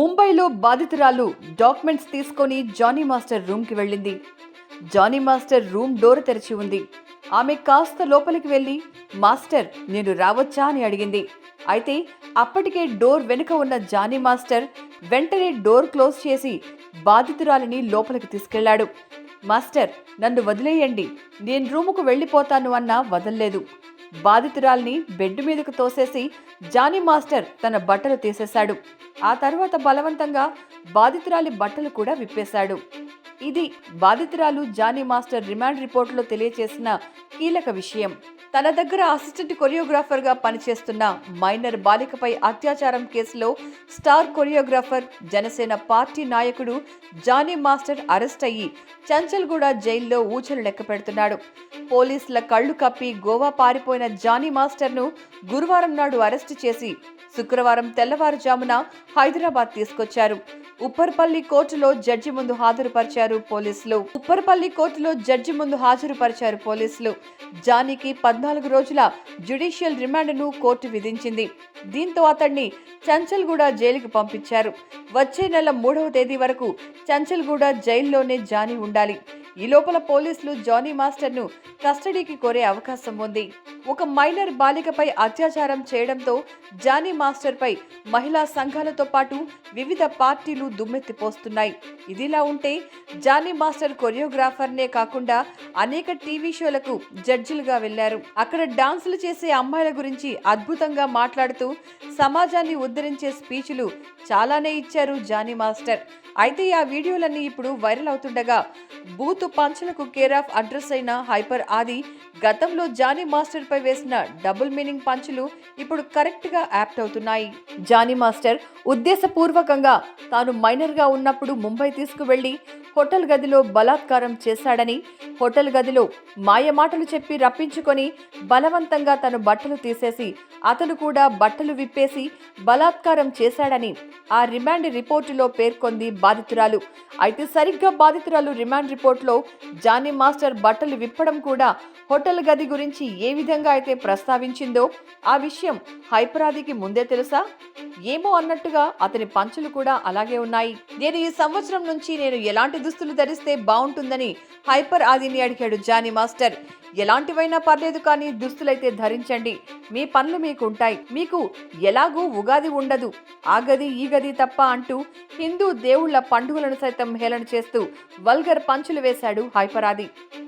ముంబైలో బాధితురాలు డాక్యుమెంట్స్ తీసుకొని జానీ మాస్టర్ రూమ్కి వెళ్ళింది. జానీ మాస్టర్ రూమ్ డోర్ తెరిచి ఉంది. ఆమె కాస్త లోపలికి వెళ్ళి మాస్టర్ నేను రావచ్చా? అని అడిగింది. అయితే అప్పటికే డోర్ వెనుక ఉన్న జానీ మాస్టర్ వెంటనే డోర్ క్లోజ్ చేసి బాధితురాలిని లోపలికి తీసుకెళ్ళాడు. మాస్టర్ నన్ను వదిలేయండి. నేను రూముకు వెళ్ళిపోతాను అన్నా వదల్లేదు. బాధితురాల్ని బెడ్ మీదకు తోసేసి జానీ మాస్టర్ తన బట్టలు తీసేశాడు. ఆ తర్వాత బలవంతంగా బాధితురాలి బట్టలు కూడా విప్పేశాడు. ఇది బాధితురాలు జానీ మాస్టర్ రిమాండ్ రిపోర్టులో తెలియచేసిన కీలక విషయం. తన దగ్గర అసిస్టెంట్ కొరియోగ్రాఫర్గా పనిచేస్తున్న మైనర్ బాలికపై అత్యాచారం కేసులో స్టార్ కొరియోగ్రాఫర్ జనసేన పార్టీ నాయకుడు జానీ మాస్టర్ అరెస్ట్ అయ్యి చంచల్గూడ జైల్లో ఊచలు లెక్క పెడుతున్నాడు. పోలీసుల కళ్ళు కప్పి గోవా పారిపోయిన జానీ మాస్టర్ను గురువారం నాడు అరెస్టు చేసి శుక్రవారం తెల్లవారుజామున హైదరాబాద్ తీసుకొచ్చారు. ఉప్పర్పల్లి కోర్టులో జడ్జి ముందు హాజరుపరిచారు పోలీసులు. ఉప్పర్పల్లి కోర్టులో జడ్జి ముందు హాజరుపరిచారు పోలీసులు. జానీకి పద్నాలుగు రోజుల జ్యుడిషియల్ రిమాండ్ను కోర్టు విధించింది. దీంతో అతన్ని చంచల్గూడ జైలుకు పంపించారు. వచ్చే నెల మూడవ తేదీ వరకు చంచల్గూడ జైల్లోనే జానీ ఉండాలి. ఈ లోపల పోలీసులు జానీ మాస్టర్ను కస్టడీకి కోరే అవకాశం ఉంది. ఒక మైనర్ బాలికపై అత్యాచారం చేయడంతో జానీ మాస్టర్పై మహిళా సంఘాలతో పాటు వివిధ పార్టీలు దుమ్మెత్తిపోస్తున్నాయి. ఇదిలా ఉంటే జానీ మాస్టర్ కొరియోగ్రాఫర్నే కాకుండా అనేక టీవీ షోలకు జడ్జిలుగా వెళ్ళారు. అక్కడ డాన్సులు చేసే అమ్మాయిల గురించి అద్భుతంగా మాట్లాడుతూ సమాజాన్ని ఉద్ధరించే స్పీచ్లు చాలానే ఇచ్చారు జానీ మాస్టర్. అయితే ఆ వీడియోలన్నీ ఇప్పుడు వైరల్ అవుతుండగా బూత్ పంచులకు కేర్ ఆఫ్ అడ్రస్ అయిన హైపర్ ఆది గతంలో జానీ మాస్టర్ పై వేసిన డబుల్ మీనింగ్ పంచులు ఇప్పుడు కరెక్ట్గా యాప్ట్ అవుతున్నాయి. జానీ మాస్టర్ ఉద్దేశపూర్వకంగా తాను మైనర్గా ఉన్నప్పుడు ముంబై తీసుకువెళ్ళి హోటల్ గదిలో బలాత్కారం చేశాడని హోటల్ గదిలో మాయమాటలు చెప్పి రప్పించుకొని బలవంతంగా తను బట్టలు తీసేసి అతను కూడా బట్టలు విప్పేసి బలాత్కారం చేశాడని ఆ రిమాండ్ రిపోర్టులో పేర్కొంది బాధితురాలు. అయితే సరిగ్గా బాధితురాలు రిమాండ్ రిపోర్టులో జానీ మాస్టర్ బట్టలు విప్పడం కూడా హోటల్ గది గురించి ఏ విధంగా అయితే ప్రస్తావించిందో ఆ విషయం హైపరాదికి ముందే తెలుసా? ఏమో అన్నట్టుగా అతని పంచులు కూడా అలాగే ఉన్నాయి. నేను ఈ సంవత్సరం నుంచి నేను ఎలాంటి దుస్తులు ధరిస్తే బాగుంటుందని హైపర్ ఆదిని అడిగాడు జానీ మాస్టర్. ఎలాంటివైనా పర్లేదు కానీ దుస్తులైతే ధరించండి. మీ పనులు మీకు ఉంటాయి మీకు ఎలాగూ ఉగాది ఉండదు. ఆ గది ఈ గది తప్ప అంటూ హిందూ దేవుళ్ళ పండుగలను సైతం హేళన చేస్తూ వల్గర్ పంచులు వేశాడు హైపరాది.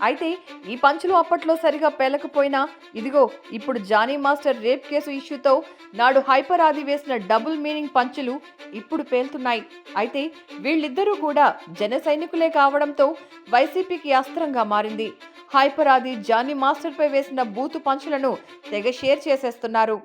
అయితే ఈ పంచులు అప్పట్లో సరిగా పేలకపోయినా ఇదిగో ఇప్పుడు జానీ మాస్టర్ రేప్ కేసు ఇష్యూతో నాడు హైపర్ ఆది వేసిన డబుల్ మీనింగ్ పంచులు ఇప్పుడు పేలుతున్నాయి. అయితే వీళ్ళిద్దరూ కూడా జన సైనికులే కావడంతో వైసీపీకి అస్త్రంగా మారింది. హైపరాది జానీ మాస్టర్ పై వేసిన బూతు పంచులను తెగ షేర్ చేసేస్తున్నారు.